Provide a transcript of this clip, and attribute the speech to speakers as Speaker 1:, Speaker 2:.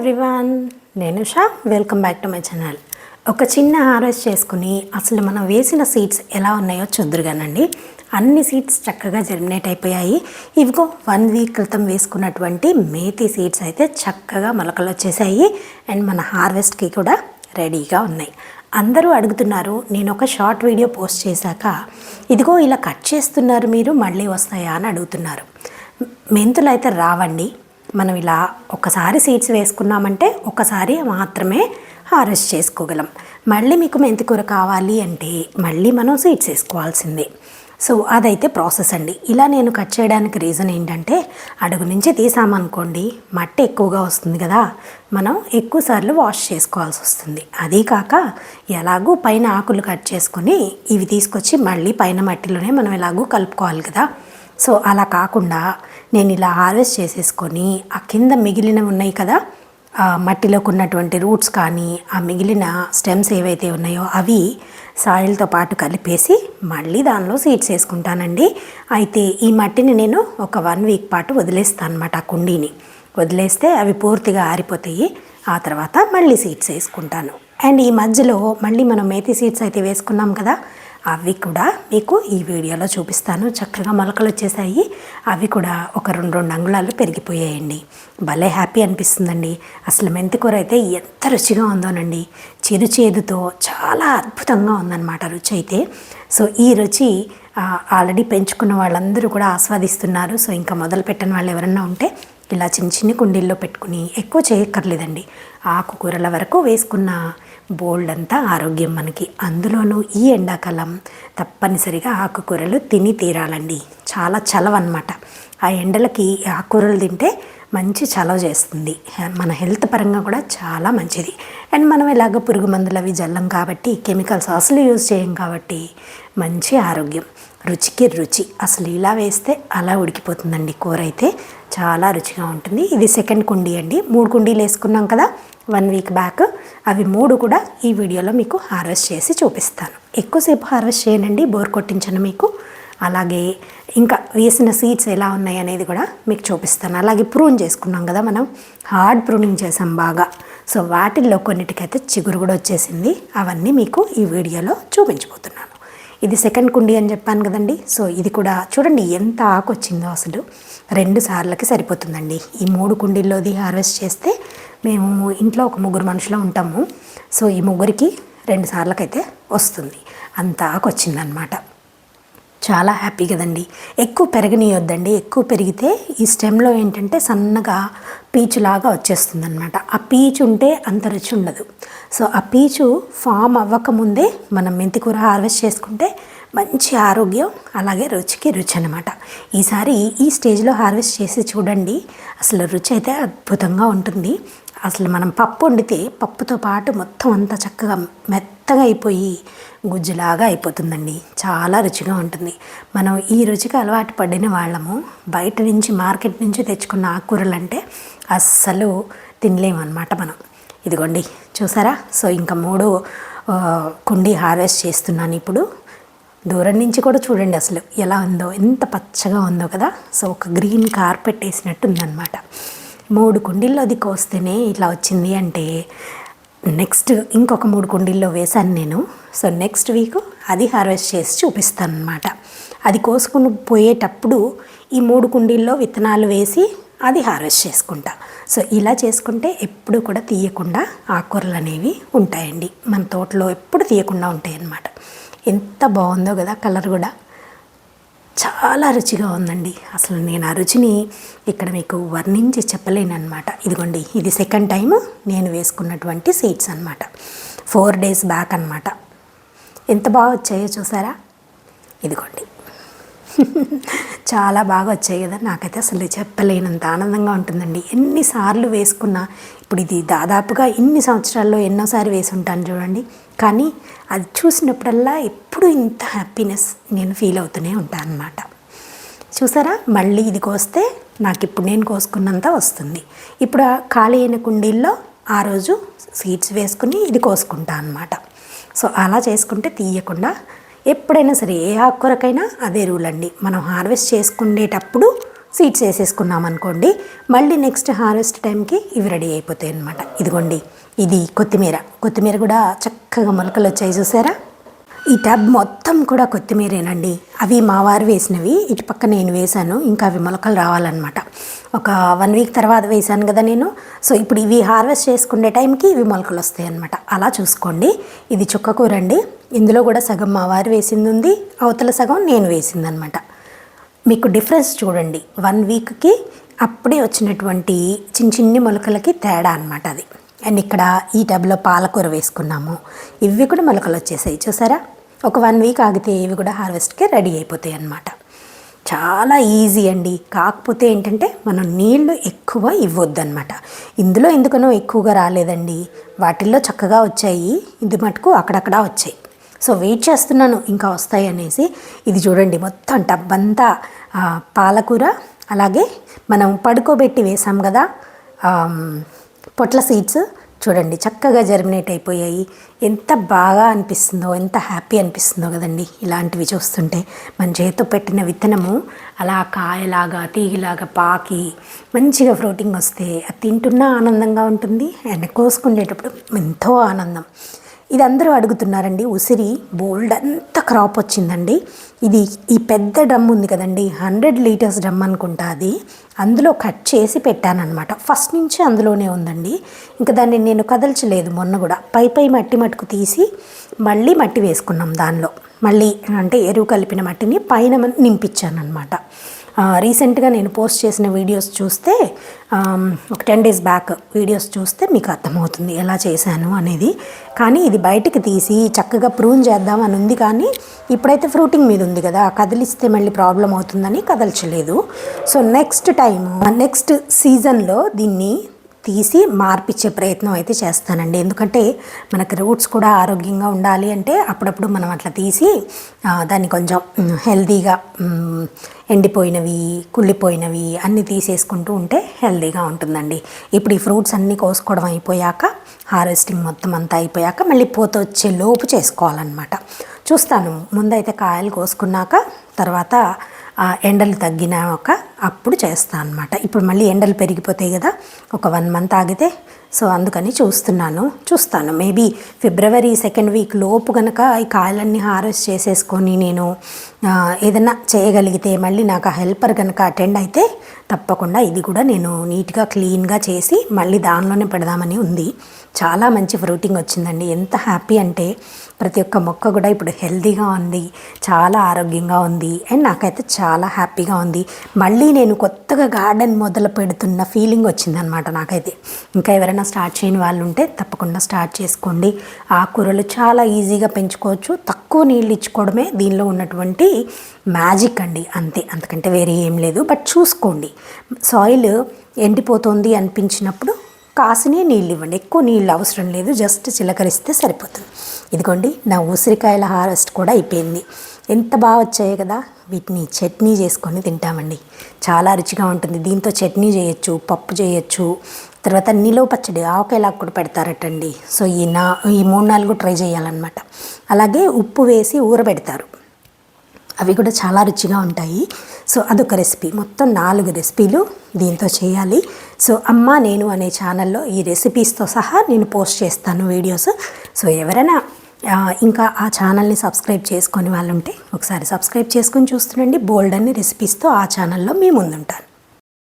Speaker 1: Hello everyone నేను Shah welcome back to my channel ఒక చిన్న హార్వెస్ట్ చేసుకుని అసలు మనం వేసిన సీడ్స్ ఎలా ఉన్నాయో చూద్దరుగానండి. అన్ని సీడ్స్ చక్కగా జర్మినేట్ అయిపోయాయి. ఇవిగో వన్ వీక్ క్రితం వేసుకున్నటువంటి మేతి సీడ్స్ అయితే చక్కగా మొలకలు వచ్చేసాయి. అండ్ మన హార్వెస్ట్కి కూడా రెడీగా ఉన్నాయి. అందరూ అడుగుతున్నారు నేను ఒక షార్ట్ వీడియో పోస్ట్ చేశాక ఇదిగో ఇలా కట్ చేస్తున్నారు మీరు మళ్ళీ వస్తాయా అని అడుగుతున్నారు. మెంతులు అయితే రావండి. మనం ఇలా ఒకసారి సీడ్స్ వేసుకున్నామంటే ఒకసారి మాత్రమే హార్వెస్ట్ చేసుకోగలం. మళ్ళీ మీకు మెంతికూర కావాలి అంటే మళ్ళీ మనం సీడ్స్ వేసుకోవాల్సిందే. సో అదైతే ప్రాసెస్ అండి. ఇలా నేను కట్ చేయడానికి రీజన్ ఏంటంటే అడుగు నుంచి తీసామనుకోండి మట్టి ఎక్కువగా వస్తుంది కదా మనం ఎక్కువసార్లు వాష్ చేసుకోవాల్సి వస్తుంది. అదీ కాక ఎలాగూ పైన ఆకులు కట్ చేసుకొని ఇవి తీసుకొచ్చి మళ్ళీ పైన మట్టిలోనే మనం ఎలాగూ కలుపుకోవాలి కదా. సో అలా కాకుండా నేను ఇలా హార్వెస్ట్ చేసేసుకొని ఆ కింద మిగిలినవి ఉన్నాయి కదా మట్టిలోకి ఉన్నటువంటి రూట్స్ కానీ ఆ మిగిలిన స్టెమ్స్ ఏవైతే ఉన్నాయో అవి సాయిల్తో పాటు కలిపేసి మళ్ళీ దానిలో సీడ్స్ వేసుకుంటానండి. అయితే ఈ మట్టిని నేను ఒక వన్ వీక్ పాటు వదిలేస్తాను అనమాట ఆ కుండీని. వదిలేస్తే అవి పూర్తిగా ఆరిపోతాయి ఆ తర్వాత మళ్ళీ సీడ్స్ వేసుకుంటాను. అండ్ ఈ మధ్యలో మళ్ళీ మనం మేతి సీడ్స్ అయితే వేసుకున్నాం కదా అవి కూడా మీకు ఈ వీడియోలో చూపిస్తాను. చక్కగా మొలకలు వచ్చేసాయి. అవి కూడా ఒక రెండు రెండు అంగుళాలు పెరిగిపోయాయండి. భలే హ్యాపీ అనిపిస్తుందండి. అసలు మెంతికూర అయితే ఎంత రుచిగా ఉందోనండి. చిరు చేదుతో చాలా అద్భుతంగా ఉందన్నమాట రుచి అయితే. సో ఈ రుచి ఆల్రెడీ పెంచుకున్న వాళ్ళందరూ కూడా ఆస్వాదిస్తున్నారు. సో ఇంకా మొదలు పెట్టని వాళ్ళు ఎవరన్నా ఉంటే ఇలా చిన్న చిన్న కుండీల్లో పెట్టుకుని ఎక్కువ చేయక్కర్లేదండి. ఆకుకూరల వరకు వేసుకున్న బోల్డ్ అంతా ఆరోగ్యం మనకి. అందులోనూ ఈ ఎండాకాలం తప్పనిసరిగా ఆకుకూరలు తిని తీరాలండి. చాలా చలవ అనమాట ఆ ఎండలకి ఆకుకూరలు తింటే మంచి చలవ చేస్తుంది. మన హెల్త్ పరంగా కూడా చాలా మంచిది. అండ్ మనం ఇలాగ పురుగు మందులు అవి జల్లం కాబట్టి కెమికల్స్ అసలు యూజ్ చేయం కాబట్టి మంచి ఆరోగ్యం. రుచికి రుచి. అసలు ఇలా వేస్తే అలా ఉడికిపోతుందండి కూర అయితే. చాలా రుచిగా ఉంటుంది. ఇది సెకండ్ కుండీ అండి. మూడు కుండీలు వేసుకున్నాం కదా వన్ వీక్ బ్యాక్. అవి మూడు కూడా ఈ వీడియోలో మీకు హార్వెస్ట్ చేసి చూపిస్తాను. ఎక్కువసేపు హార్వెస్ట్ చేయనండి బోర్ కొట్టించను మీకు. అలాగే ఇంకా వేసిన సీడ్స్ ఎలా ఉన్నాయి అనేది కూడా మీకు చూపిస్తాను. అలాగే ప్రూన్ చేసుకున్నాం కదా మనం. హార్డ్ ప్రూనింగ్ చేసాం బాగా. సో వాటిల్లో కొన్నిటికైతే చిగురు కూడా వచ్చేసింది. అవన్నీ మీకు ఈ వీడియోలో చూపించబోతున్నాను. ఇది సెకండ్ కుండీ అని చెప్పాను కదండి. సో ఇది కూడా చూడండి ఎంత ఆకు వచ్చిందో అసలు. రెండు సార్లకి సరిపోతుందండి. ఈ మూడు కుండీల్లోది హార్వెస్ట్ చేస్తే మేము ఇంట్లో ఒక ముగ్గురు మనుషులు ఉంటాము. సో ఈ ముగ్గురికి రెండు సార్లకైతే వస్తుంది. అంత ఆకు వచ్చిందనమాట. చాలా హ్యాపీ కదండి. ఎక్కువ పెరగనీయొద్దండి. ఎక్కువ పెరిగితే ఈ స్టెమ్లో ఏంటంటే సన్నగా పీచులాగా వచ్చేస్తుంది అనమాట ఆ పీచు ఉంటే అంత రుచి ఉండదు. సో ఆ పీచు ఫామ్ అవ్వకముందే మనం మెంతికూర హార్వెస్ట్ చేసుకుంటే మంచి ఆరోగ్యం అలాగే రుచికి రుచి అనమాట ఈసారి ఈ స్టేజ్లో హార్వెస్ట్ చేసి చూడండి. అసలు రుచి అయితే అద్భుతంగా ఉంటుంది. అసలు మనం పప్పు వండితే పప్పుతో పాటు మొత్తం అంతా చక్కగా మెత్తగా అయిపోయి గుజ్జులాగా అయిపోతుందండి. చాలా రుచిగా ఉంటుంది. మనం ఈ రుచికి అలవాటు పడిన వాళ్ళము బయట నుంచి మార్కెట్ నుంచి తెచ్చుకున్న ఆకుకూరలు అంటే అస్సలు తినలేమన్నమాట మనం. ఇదిగోండి చూసారా? సో ఇంకా మూడు కుండీ హార్వెస్ట్ చేస్తున్నాను ఇప్పుడు. దూరం నుంచి కూడా చూడండి అసలు ఎలా ఉందో. ఎంత పచ్చగా ఉందో కదా. సో ఒక గ్రీన్ కార్పెట్ వేసినట్టు ఉందన్నమాట మూడు కుండీల్లో అది కోస్తేనే ఇట్లా వచ్చింది అంటే నెక్స్ట్ ఇంకొక మూడు కుండీల్లో వేశాను నేను. సో నెక్స్ట్ వీక్ అది హార్వెస్ట్ చేసి చూపిస్తాను అనమాట అది కోసుకుని పోయేటప్పుడు ఈ మూడు కుండీల్లో విత్తనాలు వేసి అది హార్వెస్ట్ చేసుకుంటా. సో ఇలా చేసుకుంటే ఎప్పుడు కూడా తీయకుండా ఆకుకూరలు అనేవి ఉంటాయండి. మన తోటలో ఎప్పుడు తీయకుండా ఉంటాయి అన్నమాట ఎంత బాగుందో కదా కలర్ కూడా. చాలా రుచిగా ఉందండి. అసలు నేను ఆ రుచిని ఇక్కడ మీకు వర్ణించి చెప్పలేను అనమాట ఇదిగోండి ఇది సెకండ్ టైము నేను వేసుకున్నటువంటి సీడ్స్ అనమాట ఫోర్ డేస్ బ్యాక్ అనమాట ఎంత బాగా వచ్చాయో చూసారా? ఇదిగోండి. చాలా బాగా వచ్చాయి కదా. నాకైతే అసలు చెప్పలేనంత ఆనందంగా ఉంటుందండి. ఎన్నిసార్లు వేసుకున్నా ఇప్పుడు ఇది దాదాపుగా ఇన్ని సంవత్సరాల్లో ఎన్నోసారి వేసి ఉంటాను చూడండి. కానీ అది చూసినప్పుడల్లా ఎప్పుడు ఇంత హ్యాపీనెస్ నేను ఫీల్ అవుతూనే ఉంటాను అనమాట చూసారా? మళ్ళీ ఇది కోస్తే నాకు ఇప్పుడు నేను కోసుకున్నంత వస్తుంది. ఇప్పుడు ఖాళీ అయిన కుండీల్లో ఆ రోజు స్వీట్స్ వేసుకుని ఇది కోసుకుంటా అనమాట సో అలా చేసుకుంటే తీయకుండా ఎప్పుడైనా సరే ఏ ఆకుకూరకైనా అదే రూల్ అండి. మనం హార్వెస్ట్ చేసుకునేటప్పుడు సీడ్స్ వేసేసుకున్నాం అనుకోండి మళ్ళీ నెక్స్ట్ హార్వెస్ట్ టైంకి ఇవి రెడీ అయిపోతాయి అనమాట ఇదిగోండి ఇది కొత్తిమీర. కొత్తిమీర కూడా చక్కగా మొలకలు వచ్చాయి చూసారా? ఈ టబ్ మొత్తం కూడా కొత్తిమీరేనండి. అవి మా వారు వేసినవి ఇటు పక్క నేను వేశాను. ఇంకా అవి మొలకలు రావాలన్నమాట. ఒక వన్ వీక్ తర్వాత వేశాను కదా నేను. సో ఇప్పుడు ఇవి హార్వెస్ట్ చేసుకునే టైంకి ఇవి మొలకలు వస్తాయి అనమాట అలా చూసుకోండి. ఇది చుక్కకూర అండి ఇందులో కూడా సగం మా వారు వేసింది ఉంది అవతల సగం నేను వేసింది అనమాట మీకు డిఫరెన్స్ చూడండి. వన్ వీక్కి అప్పుడే వచ్చినటువంటి చిన్న చిన్ని మొలకలకి తేడా అనమాట అది. అండ్ ఇక్కడ ఈ టబ్లో పాలకూర వేసుకున్నాము. ఇవి కూడా మొలకలు వచ్చేసాయి. చూసారా? ఒక వన్ వీక్ ఆగితే ఇవి కూడా హార్వెస్ట్కి రెడీ అయిపోతాయి అన్నమాట. చాలా ఈజీ అండి. కాకపోతే ఏంటంటే మనం నీళ్ళు ఎక్కువ ఇవ్వద్దన్నమాట. ఇందులో ఎందుకనో ఎక్కువగా రాలేదండి. వాటిల్లో చక్కగా వచ్చాయి. ఇది మటుకు అక్కడక్కడ వచ్చాయి. సో వెయిట్ చేస్తున్నాను. ఇంకా వస్తాయి అనేసి. ఇది చూడండి మొత్తం టబ్ అంతా. పాలకూర. అలాగే మనం పడుకోబెట్టి వేసాం కదా. పొట్ల సీడ్స్ చూడండి చక్కగా జర్మినేట్ అయిపోయాయి. ఎంత బాగా అనిపిస్తుందో ఎంత హ్యాపీ అనిపిస్తుందో కదండి ఇలాంటివి చూస్తుంటే. మన చేతితో పెట్టిన విత్తనము అలా కాయలాగా తీగిలాగా పాకి మంచిగా ఫ్రూటింగ్ వస్తే అది తింటున్నా ఆనందంగా ఉంటుంది. అండ్ కోసుకునేటప్పుడు ఎంతో ఆనందం. ఇది అందరూ అడుగుతున్నారండి ఉసిరి బోల్డ్ అంత క్రాప్ వచ్చిందండి. ఇది ఈ పెద్ద డ్రమ్ ఉంది కదండి హండ్రెడ్ లీటర్స్ డ్రమ్ అనుకుంటా అది. అందులో కట్ చేసి పెట్టానమాట ఫస్ట్ నుంచి అందులోనే ఉందండి. ఇంకా దాన్ని నేను కదల్చలేదు మొన్న కూడా. పై పై మట్టి మట్టుకు తీసి మళ్ళీ మట్టి వేసుకున్నాం దానిలో. మళ్ళీ అంటే ఎరువు కలిపిన మట్టిని పైన నింపించాను అనమాట రీసెంట్గా నేను పోస్ట్ చేసిన వీడియోస్ చూస్తే ఒక టెన్ డేస్ బ్యాక్ వీడియోస్ చూస్తే మీకు అర్థమవుతుంది ఎలా చేశాను అనేది. కానీ ఇది బయటికి తీసి చక్కగా ప్రూన్ చేద్దాం అని ఉంది కానీ ఇప్పుడైతే ఫ్రూటింగ్ మీద ఉంది కదా కదిలిస్తే మళ్ళీ ప్రాబ్లం అవుతుందని కదల్చలేదు. సో నెక్స్ట్ టైం నెక్స్ట్ సీజన్లో దీన్ని తీసి మార్పిచ్చే ప్రయత్నం అయితే చేస్తానండి. ఎందుకంటే మనకి రూట్స్ కూడా ఆరోగ్యంగా ఉండాలి అంటే అప్పుడప్పుడు మనం అట్లా తీసి దాన్ని కొంచెం హెల్దీగా హెల్తీగా ఎండిపోయినవి కుళ్ళిపోయినవి అన్నీ తీసేసుకుంటూ ఉంటే హెల్తీగా ఉంటుందండి. ఇప్పుడు ఈ ఫ్రూట్స్ అన్నీ కోసుకోవడం అయిపోయాక హార్వెస్టింగ్ మొత్తం అంతా అయిపోయాక మళ్ళీ పూత వచ్చే లోపు చేసుకోవాలన్నమాట. చూస్తాను. ముందైతే కాయలు కోసుకున్నాక తర్వాత ఎండలు తగ్గినాక అప్పుడు చేస్తాను అనమాట ఇప్పుడు మళ్ళీ ఎండలు పెరిగిపోతాయి కదా ఒక వన్ మంత్ ఆగితే సో అందుకని చూస్తున్నాను చూస్తాను. మేబీ ఫిబ్రవరి సెకండ్ వీక్ లోపు కనుక ఈ కాయలన్నీ హార్వెస్ట్ చేసేసుకొని నేను ఏదైనా చేయగలిగితే మళ్ళీ నాకు ఆ హెల్పర్ కనుక అటెండ్ అయితే తప్పకుండా ఇది కూడా నేను నీట్గా క్లీన్గా చేసి మళ్ళీ దానిలోనే పెడదామని ఉంది. చాలా మంచి ఫ్రూటింగ్ వచ్చిందండి. ఎంత హ్యాపీ అంటే ప్రతి ఒక్క మొక్క కూడా ఇప్పుడు హెల్తీగా ఉంది చాలా ఆరోగ్యంగా ఉంది అండ్ నాకైతే చాలా హ్యాపీగా ఉంది. మళ్ళీ నేను కొత్తగా గార్డెన్ మొదలు పెడుతున్న ఫీలింగ్ వచ్చిందనమాట నాకైతే. ఇంకా ఎవరైనా స్టార్ట్ చేయని వాళ్ళు ఉంటే తప్పకుండా స్టార్ట్ చేసుకోండి. ఆకుకూరలు చాలా ఈజీగా పెంచుకోవచ్చు. తక్కువ నీళ్ళు ఇచ్చుకోవడమే దీనిలో ఉన్నటువంటి మ్యాజిక్ అండి. అంతే. అంతకంటే వేరే ఏం లేదు. బట్ చూసుకోండి. సాయిల్ ఎండిపోతుంది అనిపించినప్పుడు కాసినే నీళ్ళు ఇవ్వండి ఎక్కువ నీళ్ళు అవసరం లేదు. జస్ట్ చిలకరిస్తే సరిపోతుంది. ఇదిగోండి నా ఉసిరికాయల హార్వెస్ట్ కూడా అయిపోయింది. ఎంత బాగా వచ్చాయి కదా. వీటిని చట్నీ చేసుకొని తింటామండి. చాలా రుచిగా ఉంటుంది. దీంతో చట్నీ చేయొచ్చు పప్పు చేయొచ్చు. తర్వాత నిలువ పచ్చడి ఆవకాయలాగా కూడా పెడతారటండి. సో ఈ నా ఈ మూడు నాలుగు ట్రై చేయాలన్నమాట. అలాగే ఉప్పు వేసి ఊరబెడతారు. అవి కూడా చాలా రుచిగా ఉంటాయి. సో అదొక రెసిపీ. మొత్తం నాలుగు రెసిపీలు దీంతో చేయాలి. సో అమ్మ నేను అనే ఛానల్లో ఈ రెసిపీస్తో సహా నేను పోస్ట్ చేస్తాను వీడియోస్. సో ఎవరైనా ఇంకా ఆ ఛానల్ని సబ్స్క్రైబ్ చేసుకొని వాళ్ళు ఉంటే ఒకసారి సబ్స్క్రైబ్ చేసుకొని చూస్తుండండి. బోల్డ్ అన్ని రెసిపీస్తో ఆ ఛానల్లో మీ ముందుంటాను.